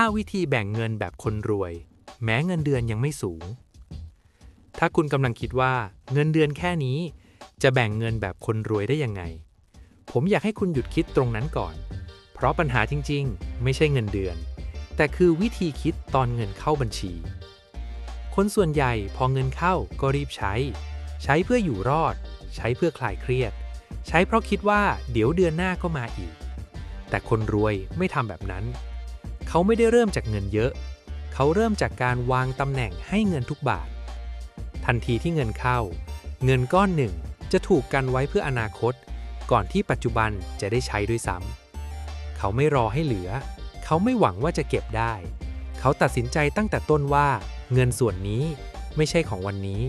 5 วิธีแบ่งเงินแบบคนรวย แม้เงินเดือนยังไม่สูง ถ้าคุณกำลังคิดว่าเงินเดือนแค่นี้ จะแบ่งเงินแบบคนรวยได้ยังไง ผมอยากให้คุณหยุดคิดตรงนั้นก่อน เพราะปัญหาจริง ๆ ไม่ใช่เงินเดือน แต่คือวิธีคิดตอนเงินเข้าบัญชี คนส่วนใหญ่พอเงินเข้าก็รีบใช้ ใช้เพื่ออยู่รอด ใช้เพื่อคลายเครียด ใช้เพราะคิดว่าเดี๋ยวเดือนหน้าก็มาอีก แต่คนรวยไม่ทำแบบนั้น เขาไม่ได้เริ่มจากเงินเยอะ เขาเริ่มจากการวางตำแหน่งให้เงินทุกบาท ทันทีที่เงินเข้า เงินก้อนหนึ่งจะถูกกันไว้เพื่ออนาคต ก่อนที่ปัจจุบันจะได้ใช้ด้วยซ้ำเขาไม่รอให้เหลือ เขาไม่หวังว่าจะเก็บได้ เขาตัดสินใจตั้งแต่ต้นว่า เงินส่วนนี้ไม่ใช่ของวันนี้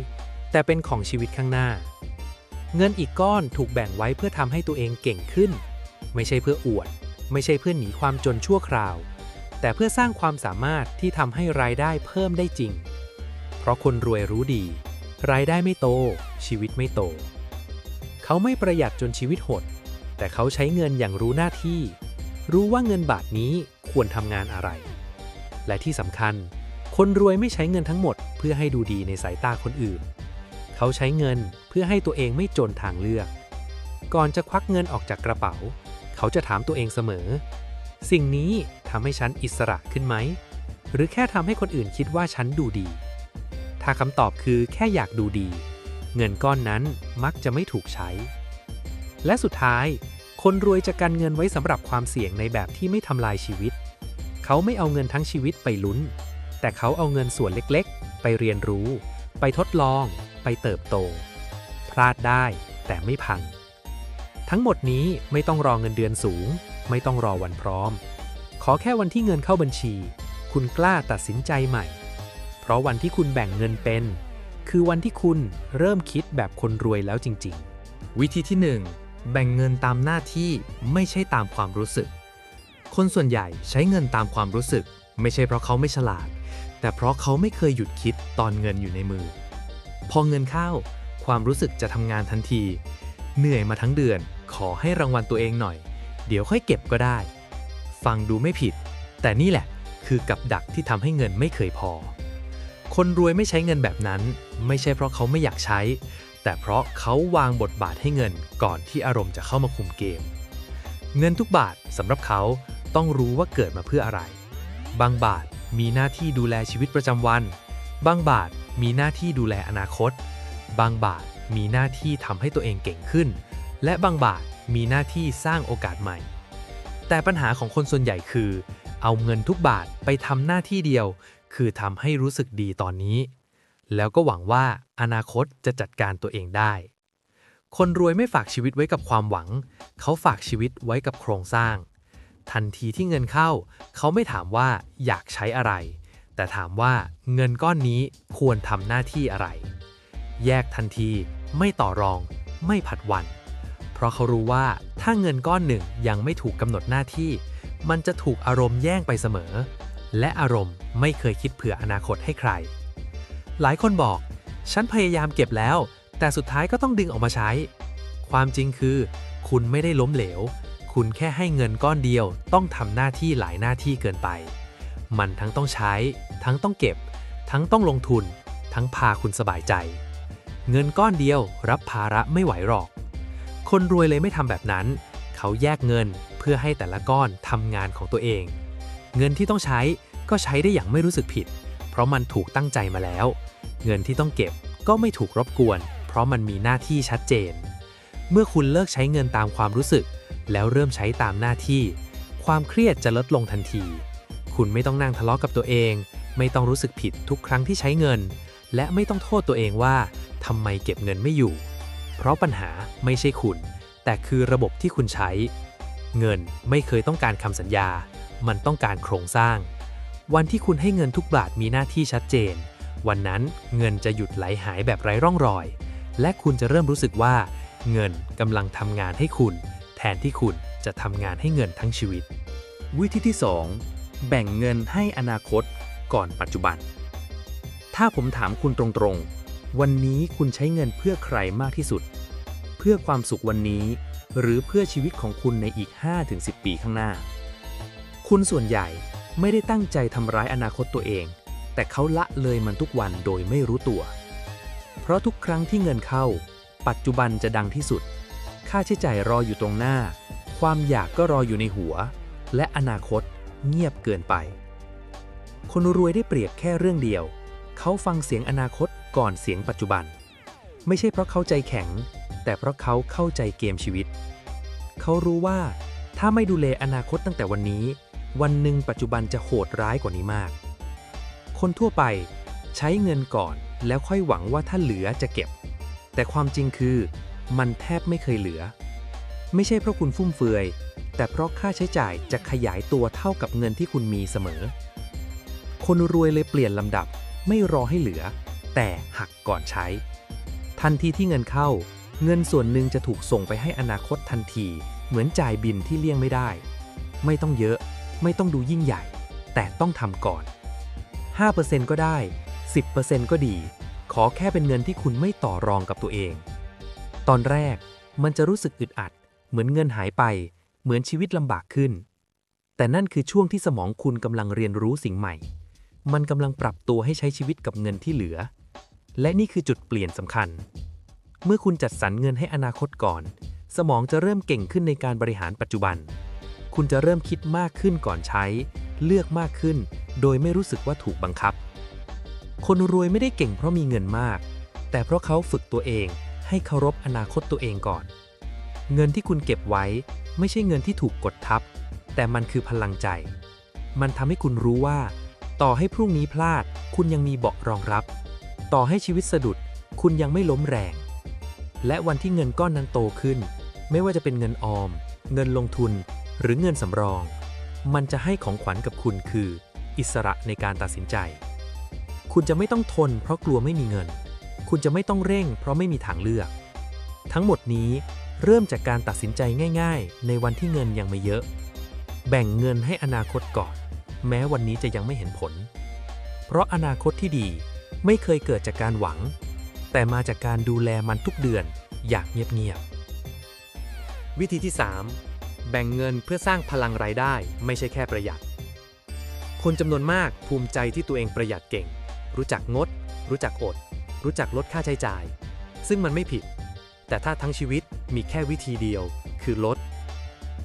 แต่เป็นของชีวิตข้างหน้า เงินอีกก้อนถูกแบ่งไว้เพื่อทำให้ตัวเองเก่งขึ้น ไม่ใช่เพื่ออวด ไม่ใช่เพื่อหนีความจนชั่วคราว แต่เพื่อสร้างความสามารถที่ทำให้รายได้เพิ่มได้จริง เพราะคนรวยรู้ดี รายได้ไม่โต ชีวิตไม่โต เขาไม่ประหยัดจนชีวิตหด แต่เขาใช้เงินอย่างรู้หน้าที่ รู้ว่าเงินบาทนี้ควรทำงานอะไร และที่สำคัญ คนรวยไม่ใช้เงินทั้งหมด เพื่อให้ดูดีในสายตาคนอื่น เขาใช้เงินเพื่อให้ตัวเองไม่จนทางเลือก ก่อนจะควักเงินออกจากกระเป๋า เขาจะถามตัวเองเสมอ สิ่งนี้ำให้ฉันอิสระขึ้นไหม หรือแค่ทำให้คนอื่นคิดว่าฉันดูดี ถ้าคำตอบคือแค่อยากดูดี เงินก้อนนั้นมักจะไม่ถูกใช้ และสุดท้าย คนรวยจะกันเงินไว้สำหรับความเสี่ยงในแบบที่ไม่ทำลายชีวิต เขาไม่เอาเงินทั้งชีวิตไปลุ้น แต่เขาเอาเงินส่วนเล็กๆ ไปเรียนรู้ ไปทดลอง ไปเติบโต พลาดได้แต่ไม่พังทั้งหมดนี้ไม่ต้องรอเงินเดือนสูง ไม่ต้องรอวันพร้อม ขอแค่วันที่เงินเข้าบัญชี คุณกล้าตัดสินใจใหม่ เพราะวันที่คุณแบ่งเงินเป็น คือวันที่คุณเริ่มคิดแบบคนรวยแล้วจริง ๆ วิธีที่ 1 แบ่งเงินตามหน้าที่ไม่ใช่ตามความรู้สึก คนส่วนใหญ่ใช้เงินตามความรู้สึก ไม่ใช่เพราะเขาไม่ฉลาด แต่เพราะเขาไม่เคยหยุดคิดตอนเงินอยู่ในมือ พอเงินเข้า ความรู้สึกจะทำงานทันที เหนื่อยมาทั้งเดือน ขอให้รางวัลตัวเองหน่อย เดี๋ยวค่อยเก็บก็ได้ ฟังดูไม่ผิด แต่นี่แหละคือกับดักที่ทำให้เงินไม่เคยพอ คนรวยไม่ใช้เงินแบบนั้น ไม่ใช่เพราะเขาไม่อยากใช้ แต่เพราะเขาวางบทบาทให้เงินก่อนที่อารมณ์จะเข้ามาคุมเกม เงินทุกบาทสำหรับเขาต้องรู้ว่าเกิดมาเพื่ออะไร บางบาทมีหน้าที่ดูแลชีวิตประจำวัน บางบาทมีหน้าที่ดูแลอนาคต บางบาทมีหน้าที่ทำให้ตัวเองเก่งขึ้น และบางบาทมีหน้าที่สร้างโอกาสใหม่ แต่ปัญหาของคนส่วนใหญ่คือ เอาเงินทุกบาทไปทำหน้าที่เดียว คือทำให้รู้สึกดีตอนนี้ แล้วก็หวังว่าอนาคตจะจัดการตัวเองได้ คนรวยไม่ฝากชีวิตไว้กับความหวัง เขาฝากชีวิตไว้กับโครงสร้าง ทันทีที่เงินเข้า เขาไม่ถามว่าอยากใช้อะไร แต่ถามว่าเงินก้อนนี้ควรทำหน้าที่อะไร แยกทันที ไม่ต่อรอง ไม่ผัดวัน เพราะเขารู้ว่า ถ้าเงินก้อนหนึ่งยังไม่ถูกกำหนดหน้าที่ มันจะถูกอารมณ์แย่งไปเสมอ และอารมณ์ไม่เคยคิดเผื่ออนาคตให้ใคร หลายคนบอก ฉันพยายามเก็บแล้ว แต่สุดท้ายก็ต้องดึงออกมาใช้ ความจริงคือ คุณไม่ได้ล้มเหลว คุณแค่ให้เงินก้อนเดียว ต้องทำหน้าที่หลายหน้าที่เกินไป มันทั้งต้องใช้ ทั้งต้องเก็บ ทั้งต้องลงทุน ทั้งพาคุณสบายใจ เงินก้อนเดียวรับภาระไม่ไหวหรอก คนรวยเลยไม่ทำแบบนั้น เขาแยกเงินเพื่อให้แต่ละก้อนทำงานของตัวเอง เงินที่ต้องใช้ก็ใช้ได้อย่างไม่รู้สึกผิด เพราะมันถูกตั้งใจมาแล้ว เงินที่ต้องเก็บก็ไม่ถูกรบกวน เพราะมันมีหน้าที่ชัดเจน เมื่อคุณเลิกใช้เงินตามความรู้สึก แล้วเริ่มใช้ตามหน้าที่ ความเครียดจะลดลงทันที คุณไม่ต้องนั่งทะเลาะกับตัวเอง ไม่ต้องรู้สึกผิดทุกครั้งที่ใช้เงิน และไม่ต้องโทษตัวเองว่าทำไมเก็บเงินไม่อยู่ เพราะปัญหาไม่ใช่คุณ แต่คือระบบที่คุณใช้ เงินไม่เคยต้องการคำสัญญา มันต้องการโครงสร้าง วันที่คุณให้เงินทุกบาทมีหน้าที่ชัดเจน วันนั้นเงินจะหยุดไหลหายแบบไร้ร่องรอย และคุณจะเริ่มรู้สึกว่า เงินกำลังทำงานให้คุณ แทนที่คุณจะทำงานให้เงินทั้งชีวิต วิธีที่ 2 แบ่งเงินให้อนาคตก่อนปัจจุบัน ถ้าผมถามคุณตรงๆ วันนี้คุณใช้เงินเพื่อใครมากที่สุด เพื่อความสุขวันนี้ หรือเพื่อชีวิตของคุณในอีก 5-10 ปีข้างหน้า คุณส่วนใหญ่ไม่ได้ตั้งใจทำร้ายอนาคตตัวเอง แต่เขาละเลยมันทุกวันโดยไม่รู้ตัว เพราะทุกครั้งที่เงินเข้า ปัจจุบันจะดังที่สุด ค่าใช้จ่ายรออยู่ตรงหน้า ความอยากก็รออยู่ในหัว และอนาคตเงียบเกินไป คนรวยได้เปรียบแค่เรื่องเดียว เขาฟังเสียงอนาคต ก่อนเสียงปัจจุบัน ไม่ใช่เพราะเขาใจแข็ง แต่เพราะเขาเข้าใจเกมชีวิต เขารู้ว่าถ้าไม่ดูแลอนาคตตั้งแต่วันนี้ วันหนึ่งปัจจุบันจะโหดร้ายกว่านี้มาก คนทั่วไปใช้เงินก่อนแล้วค่อยหวังว่าถ้าเหลือจะเก็บ แต่ความจริงคือมันแทบไม่เคยเหลือ ไม่ใช่เพราะคุณฟุ่มเฟือย แต่เพราะค่าใช้จ่ายจะขยายตัวเท่ากับเงินที่คุณมีเสมอ คนรวยเลยเปลี่ยนลำดับไม่รอให้เหลือ แต่หักก่อนใช้ ทันทีที่เงินเข้า เงินส่วนหนึ่งจะถูกส่งไปให้อนาคตทันที เหมือนจ่ายบินที่เลี่ยงไม่ได้ ไม่ต้องเยอะ ไม่ต้องดูยิ่งใหญ่ แต่ต้องทำก่อน 5%ก็ได้ 10%ก็ดี ขอแค่เป็นเงินที่คุณไม่ต่อรองกับตัวเอง ตอนแรกมันจะรู้สึกอึดอัด เหมือนเงินหายไป เหมือนชีวิตลำบากขึ้น แต่นั่นคือช่วงที่สมองคุณกำลังเรียนรู้สิ่งใหม่ มันกำลังปรับตัวให้ใช้ชีวิตกับเงินที่เหลือ และนี่คือจุดเปลี่ยนสำคัญ เมื่อคุณจัดสรรเงินให้อนาคตก่อน สมองจะเริ่มเก่งขึ้นในการบริหารปัจจุบัน คุณจะเริ่มคิดมากขึ้นก่อนใช้ เลือกมากขึ้น โดยไม่รู้สึกว่าถูกบังคับ คนรวยไม่ได้เก่งเพราะมีเงินมาก แต่เพราะเขาฝึกตัวเองให้เคารพอนาคตตัวเองก่อน เงินที่คุณเก็บไว้ไม่ใช่เงินที่ถูกกดทับ แต่มันคือพลังใจ มันทำให้คุณรู้ว่า ต่อให้พรุ่งนี้พลาด คุณยังมีเบาะรองรับ ต่อให้ชีวิตสะดุด คุณยังไม่ล้มแรง และวันที่เงินก้อนนั้นโตขึ้น ไม่ว่าจะเป็นเงินออม เงินลงทุน หรือเงินสำรอง มันจะให้ของขวัญกับคุณคือ อิสระในการตัดสินใจ คุณจะไม่ต้องทน เพราะกลัวไม่มีเงิน คุณจะไม่ต้องเร่ง เพราะไม่มีทางเลือก ทั้งหมดนี้เริ่มจากการตัดสินใจง่าย ๆ ในวันที่เงินยังไม่เยอะ แบ่งเงินให้อนาคตก่อน แม้วันนี้จะยังไม่เห็นผล เพราะอนาคตที่ดี ไม่เคยเกิดจากการหวัง แต่มาจากการดูแลมันทุกเดือนอย่างเงียบๆ วิธีที่ 3 แบ่งเงินเพื่อสร้างพลังรายได้ไม่ใช่แค่ประหยัด คนจำนวนมากภูมิใจที่ตัวเองประหยัดเก่ง รู้จักงด รู้จักอด รู้จักลดค่าใช้จ่าย ซึ่งมันไม่ผิด แต่ถ้าทั้งชีวิตมีแค่วิธีเดียว คือลด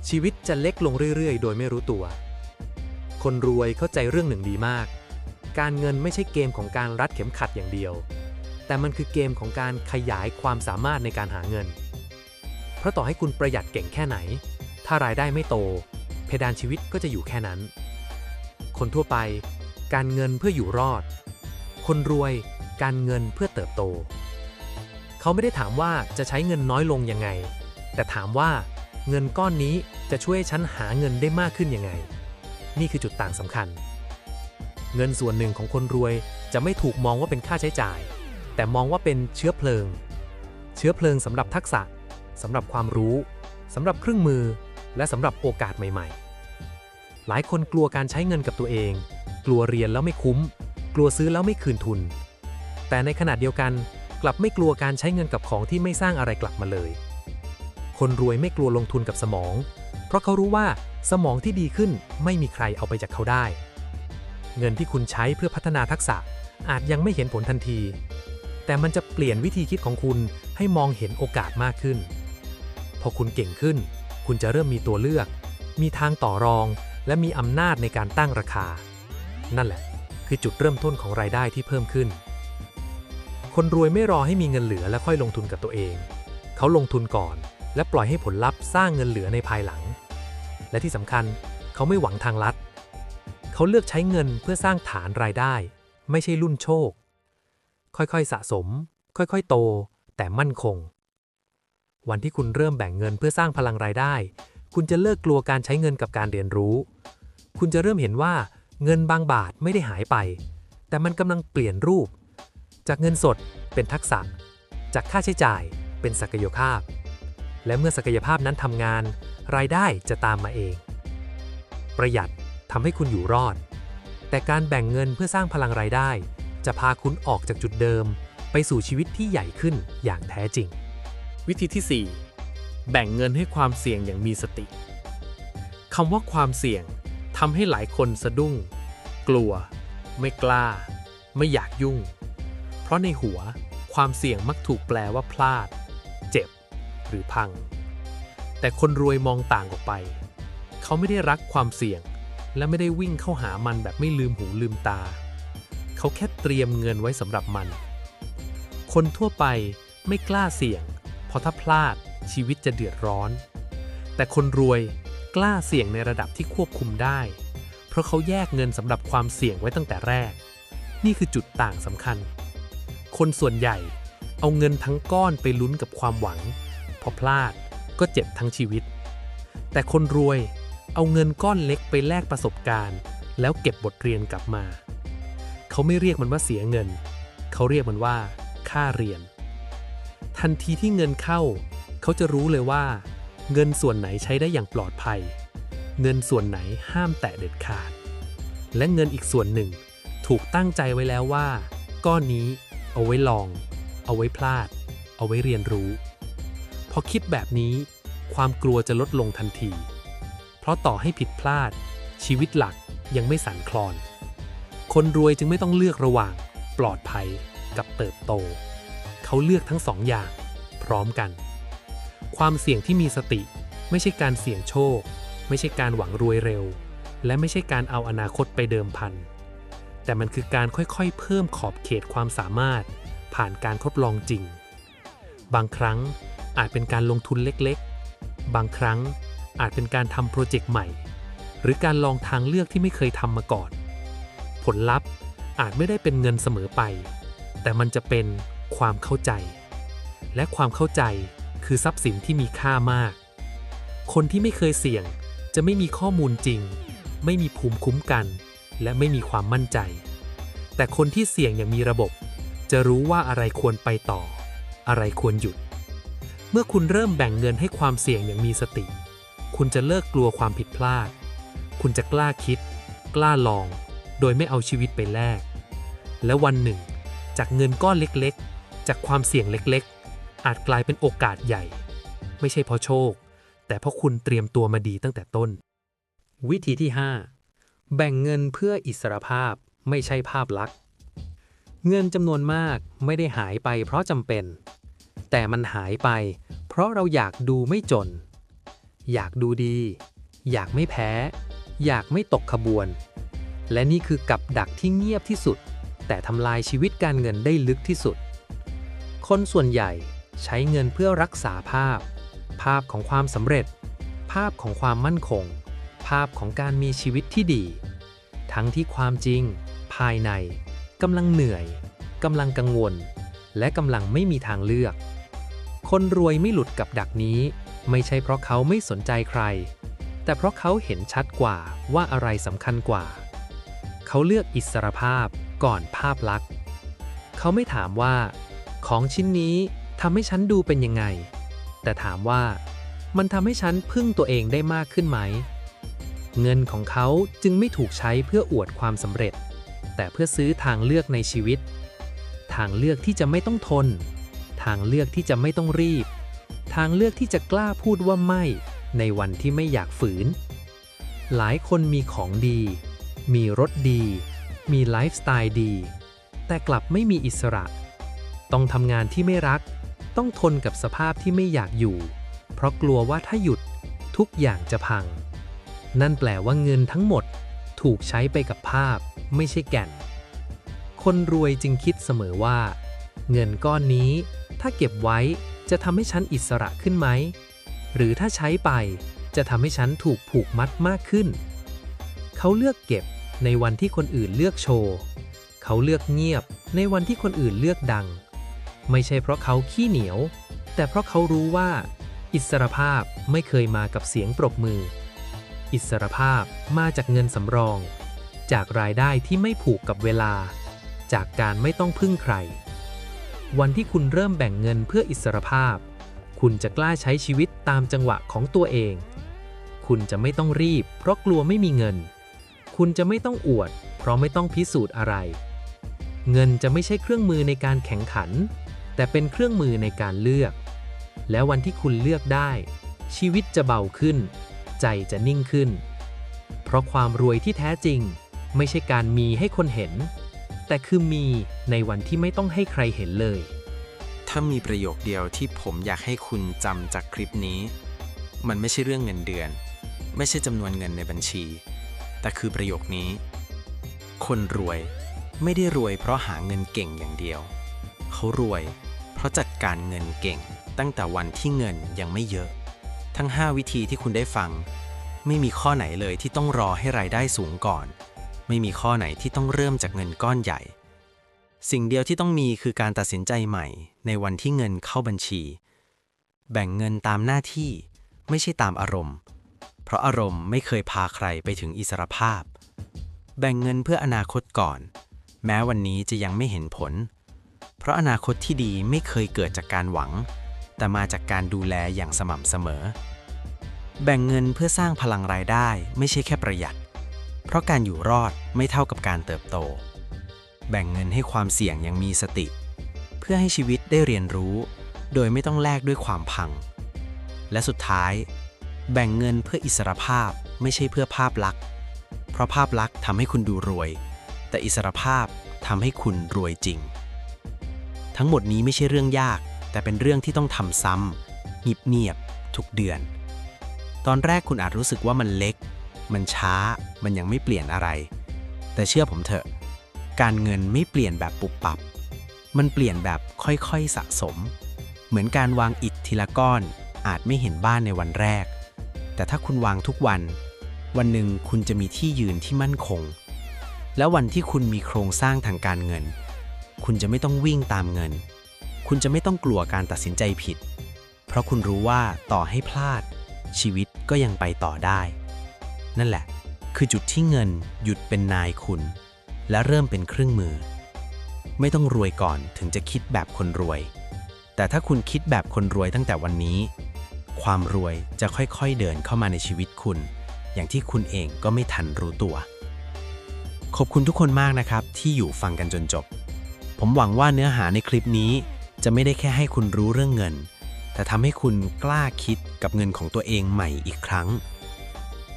ชีวิตจะเล็กลงเรื่อยๆ โดยไม่รู้ตัว คนรวยเข้าใจเรื่องหนึ่งดีมาก การเงินไม่ใช่เกมของการรัดเข็มขัดอย่างเดียว แต่มันคือเกมของการขยายความสามารถในการหาเงิน เพราะต่อให้คุณประหยัดเก่งแค่ไหน ถ้ารายได้ไม่โต เพดานชีวิตก็จะอยู่แค่นั้น คนทั่วไป การเงินเพื่ออยู่รอด คนรวย การเงินเพื่อเติบโต เขาไม่ได้ถามว่าจะใช้เงินน้อยลงยังไง แต่ถามว่าเงินก้อนนี้จะช่วยฉันหาเงินได้มากขึ้นยังไง นี่คือจุดต่างสำคัญ เงินส่วนหนึ่งของคนรวยจะไม่ถูกมองว่าเป็นค่าใช้จ่าย แต่มองว่าเป็นเชื้อเพลิง เชื้อเพลิงสำหรับทักษะสำหรับความรู้สำหรับเครื่องมือ และสำหรับโอกาสใหม่ ๆ หลายคนกลัวการใช้เงินกับตัวเอง กลัวเรียนแล้วไม่คุ้ม กลัวซื้อแล้วไม่คืนทุน แต่ในขณะเดียวกันกลับไม่กลัวการใช้เงินกับของที่ไม่สร้างอะไรกลับมาเลย คนรวยไม่กลัวลงทุนกับสมอง เพราะเขารู้ว่าสมองที่ดีขึ้นไม่มีใครเอาไปจากเขาได้ เงินที่คุณใช้เพื่อพัฒนาทักษะอาจยังไม่เห็นผลทันที แต่มันจะเปลี่ยนวิธีคิดของคุณให้มองเห็นโอกาสมากขึ้น พอคุณเก่งขึ้น คุณจะเริ่มมีตัวเลือก มีทางต่อรอง และมีอำนาจในการตั้งราคา นั่นแหละ คือจุดเริ่มต้นของรายได้ที่เพิ่มขึ้น คนรวยไม่รอให้มีเงินเหลือแล้วค่อยลงทุนกับตัวเอง เขาลงทุนก่อน และปล่อยให้ผลลัพธ์สร้างเงินเหลือในภายหลัง และที่สำคัญ เขาไม่หวังทางลัดเขาเลือกใช้เงินเพื่อสร้างฐานรายได้ ไม่ใช่รุ่นโชค ค่อยๆสะสม ค่อยๆโต แต่มั่นคง วันที่คุณเริ่มแบ่งเงินเพื่อสร้างพลังรายได้ คุณจะเลิกกลัวการใช้เงินกับการเรียนรู้ คุณจะเริ่มเห็นว่าเงินบางบาทไม่ได้หายไป แต่มันกำลังเปลี่ยนรูป จากเงินสดเป็นทักษะ จากค่าใช้จ่ายเป็นศักยภาพ และเมื่อศักยภาพนั้นทำงาน รายได้จะตามมาเอง ประหยัด ทำให้คุณอยู่รอด แต่การแบ่งเงินเพื่อสร้างพลังรายได้ จะพาคุณออกจากจุดเดิม ไปสู่ชีวิตที่ใหญ่ขึ้นอย่างแท้จริง วิธีที่ 4 แบ่งเงินให้ความเสี่ยงอย่างมีสติคำว่าความเสี่ยงททำให้หลายคนสะดุ้ง กลัว ไม่กล้า ไม่อยากยุ่ง เพราะในหัวความเสี่ยงมักถูกแปลว่าพลาด เจ็บ หรือพัง แต่คนรวยมองต่างออกไป เขาไม่ได้รักความเสี่ยง และไม่ได้วิ่งเข้าหามันแบบไม่ลืมหูลืมตา เขาแค่เตรียมเงินไว้สำหรับมัน คนทั่วไปไม่กล้าเสี่ยง เพราะถ้าพลาดชีวิตจะเดือดร้อน แต่คนรวยกล้าเสี่ยงในระดับที่ควบคุมได้ เพราะเขาแยกเงินสำหรับความเสี่ยงไว้ตั้งแต่แรก นี่คือจุดต่างสำคัญ คนส่วนใหญ่เอาเงินทั้งก้อนไปลุ้นกับความหวัง พอพลาดก็เจ็บทั้งชีวิต แต่คนรวย เอาเงินก้อนเล็กไปแลกประสบการณ์ แล้วเก็บบทเรียนกลับมา เขาไม่เรียกมันว่าเสียเงิน เขาเรียกมันว่า ค่าเรียน ทันทีที่เงินเข้า เขาจะรู้เลยว่า เงินส่วนไหนใช้ได้อย่างปลอดภัย เงินส่วนไหนห้ามแตะเด็ดขาด และเงินอีกส่วนหนึ่ง ถูกตั้งใจไว้แล้วว่า ก้อนนี้เอาไว้ลอง เอาไว้พลาด เอาไว้เรียนรู้ พอคิดแบบนี้ ความกลัวจะลดลงทันที ราะต่อให้ผิดพลาด ชีวิตหลักยังไม่สั่นคลอน คนรวยจึงไม่ต้องเลือกระหว่างปลอดภัยกับเติบโต เขาเลือกทั้งสองอย่าง พร้อมกัน ความเสี่ยงที่มีสติ ไม่ใช่การเสี่ยงโชค ไม่ใช่การหวังรวยเร็ว และไม่ใช่การเอาอนาคตไปเดิมพัน แต่มันคือการค่อยๆ เพิ่มขอบเขตความสามารถ ผ่านการทดลองจริง บางครั้งอาจเป็นการลงทุนเล็กๆ บางครั้ง อาจเป็นการทำโปรเจกต์ใหม่ หรือการลองทางเลือกที่ไม่เคยทำมาก่อน ผลลัพธ์อาจไม่ได้เป็นเงินเสมอไป แต่มันจะเป็นความเข้าใจ และความเข้าใจคือทรัพย์สินที่มีค่ามาก คนที่ไม่เคยเสี่ยงจะไม่มีข้อมูลจริง ไม่มีภูมิคุ้มกัน และไม่มีความมั่นใจ แต่คนที่เสี่ยงอย่างมีระบบ จะรู้ว่าอะไรควรไปต่อ อะไรควรหยุด เมื่อคุณเริ่มแบ่งเงินให้ความเสี่ยงอย่างมีสติ คุณจะเลิกกลัวความผิดพลาด คุณจะกล้าคิด กล้าลอง โดยไม่เอาชีวิตไปแลก และวันหนึ่ง จากเงินก้อนเล็กๆ จากความเสี่ยงเล็กๆ อาจกลายเป็นโอกาสใหญ่ ไม่ใช่เพราะโชค แต่เพราะคุณเตรียมตัวมาดีตั้งแต่ต้น วิธีที่ 5 แบ่งเงินเพื่ออิสรภาพไม่ใช่ภาพลักษณ์ เงินจำนวนมากไม่ได้หายไปเพราะจำเป็น แต่มันหายไป เพราะเราอยากดูไม่จน อยากดูดี อยากไม่แพ้ อยากไม่ตกขบวน และนี่คือกับดักที่เงียบที่สุด แต่ทำลายชีวิตการเงินได้ลึกที่สุด คนส่วนใหญ่ใช้เงินเพื่อรักษาภาพ ภาพของความสำเร็จ ภาพของความมั่นคง ภาพของการมีชีวิตที่ดี ทั้งที่ความจริง ภายในกำลังเหนื่อยกำลังกังวล และกำลังไม่มีทางเลือก คนรวยไม่หลุดกับดักนี้ ไม่ใช่เพราะเขาไม่สนใจใคร แต่เพราะเขาเห็นชัดกว่าว่าอะไรสำคัญกว่า เขาเลือกอิสรภาพก่อนภาพลักษณ์ เขาไม่ถามว่า ของชิ้นนี้ทำให้ฉันดูเป็นยังไง แต่ถามว่ามันทำให้ฉันพึ่งตัวเองได้มากขึ้นไหม เงินของเขาจึงไม่ถูกใช้เพื่ออวดความสำเร็จ แต่เพื่อซื้อทางเลือกในชีวิต ทางเลือกที่จะไม่ต้องทน ทางเลือกที่จะไม่ต้องรีบ ทางเลือกที่จะกล้าพูดว่าไม่ ในวันที่ไม่อยากฝืน หลายคนมีของดี มีรถดี มีไลฟ์สไตล์ดี แต่กลับไม่มีอิสระ ต้องทำงานที่ไม่รัก ต้องทนกับสภาพที่ไม่อยากอยู่ เพราะกลัวว่าถ้าหยุดทุกอย่างจะพัง นั่นแปลว่าเงินทั้งหมดถูกใช้ไปกับภาพ ไม่ใช่แก่น คนรวยจึงคิดเสมอว่า เงินก้อนนี้ถ้าเก็บไว้ จะทำให้ฉันอิสระขึ้นไหม หรือถ้าใช้ไปจะทำให้ฉันถูกผูกมัดมากขึ้น เขาเลือกเก็บในวันที่คนอื่นเลือกโชว์ เขาเลือกเงียบในวันที่คนอื่นเลือกดัง ไม่ใช่เพราะเขาขี้เหนียว แต่เพราะเขารู้ว่า อิสรภาพไม่เคยมากับเสียงปรบมือ อิสรภาพมาจากเงินสำรอง จากรายได้ที่ไม่ผูกกับเวลา จากการไม่ต้องพึ่งใคร วันที่คุณเริ่มแบ่งเงินเพื่ออิสรภาพ คุณจะกล้าใช้ชีวิตตามจังหวะของตัวเอง คุณจะไม่ต้องรีบ เพราะกลัวไม่มีเงิน คุณจะไม่ต้องอวด เพราะไม่ต้องพิสูจน์อะไร เงินจะไม่ใช่เครื่องมือในการแข่งขัน แต่เป็นเครื่องมือในการเลือก และวันที่คุณเลือกได้ ชีวิตจะเบาขึ้น ใจจะนิ่งขึ้น เพราะความรวยที่แท้จริง ไม่ใช่การมีให้คนเห็น แต่คือมีในวันที่ไม่ต้องให้ใครเห็นเลย ถ้ามีประโยคเดียวที่ผมอยากให้คุณจำจากคลิปนี้ มันไม่ใช่เรื่องเงินเดือน ไม่ใช่จำนวนเงินในบัญชี แต่คือประโยคนี้ คนรวยไม่ได้รวยเพราะหาเงินเก่งอย่างเดียว เขารวย เพราะจัดการเงินเก่ง ตั้งแต่วันที่เงินยังไม่เยอะ ทั้ง 5 วิธีที่คุณได้ฟัง ไม่มีข้อไหนเลยที่ต้องรอให้รายได้สูงก่อน ไม่มีข้อไหนที่ต้องเริ่มจากเงินก้อนใหญ่ สิ่งเดียวที่ต้องมีคือการตัดสินใจใหม่ ในวันที่เงินเข้าบัญชี แบ่งเงินตามหน้าที่ ไม่ใช่ตามอารมณ์ เพราะอารมณ์ไม่เคยพาใครไปถึงอิสรภาพ แบ่งเงินเพื่ออนาคตก่อน แม้วันนี้จะยังไม่เห็นผล เพราะอนาคตที่ดีไม่เคยเกิดจากการหวัง แต่มาจากการดูแลอย่างสม่ำเสมอ แบ่งเงินเพื่อสร้างพลังรายได้ไม่ใช่แค่ประหยัด เพราะการอยู่รอดไม่เท่ากับการเติบโต แบ่งเงินให้ความเสี่ยงยังมีสติ เพื่อให้ชีวิตได้เรียนรู้ โดยไม่ต้องแลกด้วยความพัง และสุดท้าย แบ่งเงินเพื่ออิสรภาพไม่ใช่เพื่อภาพลักษณ์ เพราะภาพลักษณ์ทำให้คุณดูรวย แต่อิสรภาพทำให้คุณรวยจริง ทั้งหมดนี้ไม่ใช่เรื่องยาก แต่เป็นเรื่องที่ต้องทำซ้ำเงียบๆทุกเดือน ตอนแรกคุณอาจรู้สึกว่ามันเล็ก มันช้า มันยังไม่เปลี่ยนอะไร แต่เชื่อผมเถอะ การเงินไม่เปลี่ยนแบบปุบปับ มันเปลี่ยนแบบค่อยๆสะสม เหมือนการวางอิฐทีละก้อน อาจไม่เห็นบ้านในวันแรก แต่ถ้าคุณวางทุกวัน วันหนึ่งคุณจะมีที่ยืนที่มั่นคง แล้ววันที่คุณมีโครงสร้างทางการเงิน คุณจะไม่ต้องวิ่งตามเงิน คุณจะไม่ต้องกลัวการตัดสินใจผิด เพราะคุณรู้ว่าต่อให้พลาด ชีวิตก็ยังไปต่อได้ นั่นแหละ คือจุดที่เงินหยุดเป็นนายคุณ และเริ่มเป็นเครื่องมือ ไม่ต้องรวยก่อนถึงจะคิดแบบคนรวย แต่ถ้าคุณคิดแบบคนรวยตั้งแต่วันนี้ ความรวยจะค่อยๆเดินเข้ามาในชีวิตคุณ อย่างที่คุณเองก็ไม่ทันรู้ตัว ขอบคุณทุกคนมากนะครับ ที่อยู่ฟังกันจนจบ ผมหวังว่าเนื้อหาในคลิปนี้ จะไม่ได้แค่ให้คุณรู้เรื่องเงินแต่ทำให้คุณกล้าคิดกับเงินของตัวเองใหม่อีกครั้ง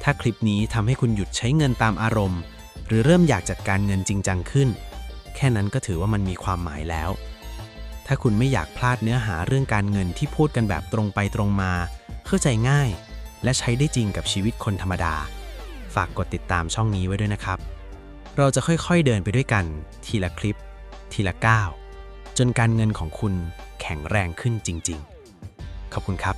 ถ้าคลิปนี้ทำให้คุณหยุดใช้เงินตามอารมณ์ หรือเริ่มอยากจัดการเงินจริงจังขึ้น แค่นั้นก็ถือว่ามันมีความหมายแล้ว ถ้าคุณไม่อยากพลาดเนื้อหาเรื่องการเงินที่พูดกันแบบตรงไปตรงมา เข้าใจง่าย และใช้ได้จริงกับชีวิตคนธรรมดา ฝากกดติดตามช่องนี้ไว้ด้วยนะครับ เราจะค่อยๆเดินไปด้วยกัน ทีละคลิป ทีละก้าวจนการเงินของคุณแข็งแรงขึ้นจริง ๆ ขอบคุณครับ